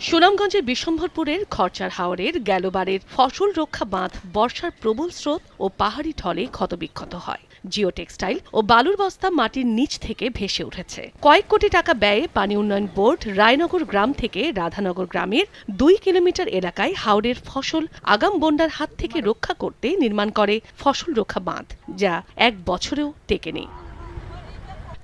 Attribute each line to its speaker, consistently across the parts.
Speaker 1: সুনামগঞ্জের বিশ্বম্ভরপুরের খরচার হাওরের গেলবারের ফসল রক্ষা বাঁধ বর্ষার প্রবল স্রোত ও পাহাড়ি ঢলে ক্ষতবিক্ষত হয়। জিও টেক্সটাইল ও বালুর বস্তা মাটির নিচ থেকে ভেসে উঠেছে। কয়েক কোটি টাকা ব্যয়ে পানি উন্নয়ন বোর্ড রায়নগর গ্রাম থেকে রাধানগর গ্রামের দুই কিলোমিটার এলাকায় হাওরের ফসল আগাম বন্যার হাত থেকে রক্ষা করতে নির্মাণ করে ফসল রক্ষা বাঁধ, যা এক বছরেও টেকেনি।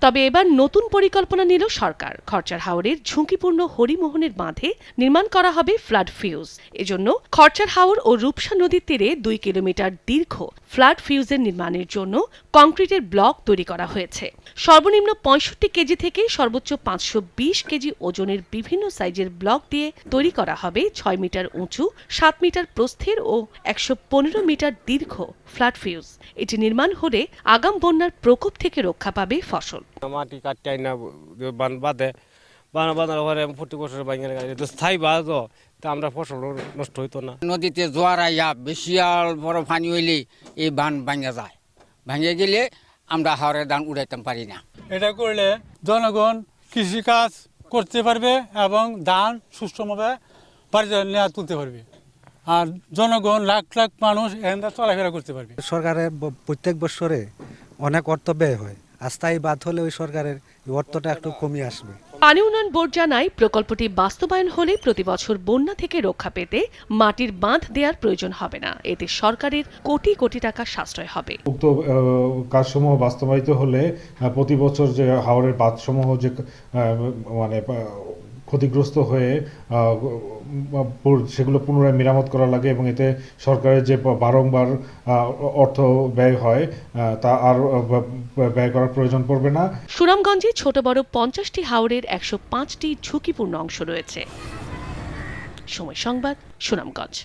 Speaker 1: তবে এবার নতুন পরিকল্পনা নিল সরকার। খরচার হাওরের ঝুঁকিপূর্ণ হরিমোহনের বাঁধে নির্মাণ করা হবে ফ্লাড ফিউজ। এজন্য খরচার হাওর ও রূপসা নদীর তীরে দুই কিলোমিটার দীর্ঘ ফ্লাড ফিউজের নির্মাণের জন্য কংক্রিটের ব্লক তৈরি করা হয়েছে। সর্বনিম্ন পঁয়ষট্টি কেজি থেকে সর্বোচ্চ পাঁচশো বিশ কেজি ওজনের বিভিন্ন সাইজের ব্লক দিয়ে তৈরি করা হবে ছয় মিটার উঁচু, সাত মিটার প্রস্থের ও একশো পনেরো মিটার দীর্ঘ ফ্লাড ফিউজ। এটি নির্মাণ হলে আগাম বন্যার প্রকোপ থেকে রক্ষা পাবে ফসল।
Speaker 2: মাটি কাটতে না বান বাঁধে বান বাঁধার পরে প্রতি বছর বাইঙে তো স্থায়ী বাঁধ তা আমরা ফসল নষ্ট হইতো না।
Speaker 3: নদীতে জোয়ার আইয়া বেশি আর বড় পানি হইলে এই বান ভাঙে যায়। ভাঙে গেলে আমরা হাওড়ের ধান উড়াইতে পারি না।
Speaker 4: এটা করলে জনগণ কৃষিকাজ করতে পারবে এবং ধান সুষ্ঠুভাবে বাড়িতে নেওয়া তুলতে পারবে। আর জনগণ লাখ লাখ মানুষ এখানটা চলাফেরা করতে পারবে।
Speaker 5: সরকারের প্রত্যেক বছরে অনেক অর্থ ব্যয় হয়। আস্থায়ী বাদ হলে ওই সরকারের অর্থটা একটু কমে আসবে।
Speaker 1: পানি উন্নয়ন বোর্ড জানায় প্রকল্পটি বাস্তবায়ন হলে প্রতি বছর বন্যা থেকে রক্ষা পেতে মাটির বাঁধ দেওয়ার প্রয়োজন হবে না। এতে সরকারের কোটি কোটি টাকা সাশ্রয় হবে।
Speaker 6: উক্ত কাজসমূহ বাস্তবায়িত হলে প্রতি বছর যে হাওরের বাঁধসমূহ যে মানে ক্ষতিগ্রস্ত হয়ে সেগুলো পুনরায় মেরামত করা লাগে এবং এতে সরকারের যে বারংবার অর্থ ব্যয় হয় তা আর ব্যয় করার প্রয়োজন পড়বে না।
Speaker 1: সুনামগঞ্জে ছোট বড় পঞ্চাশটি হাওরের একশো পাঁচটি ঝুঁকিপূর্ণ অংশ রয়েছে। সময় সংবাদ, সুনামগঞ্জ।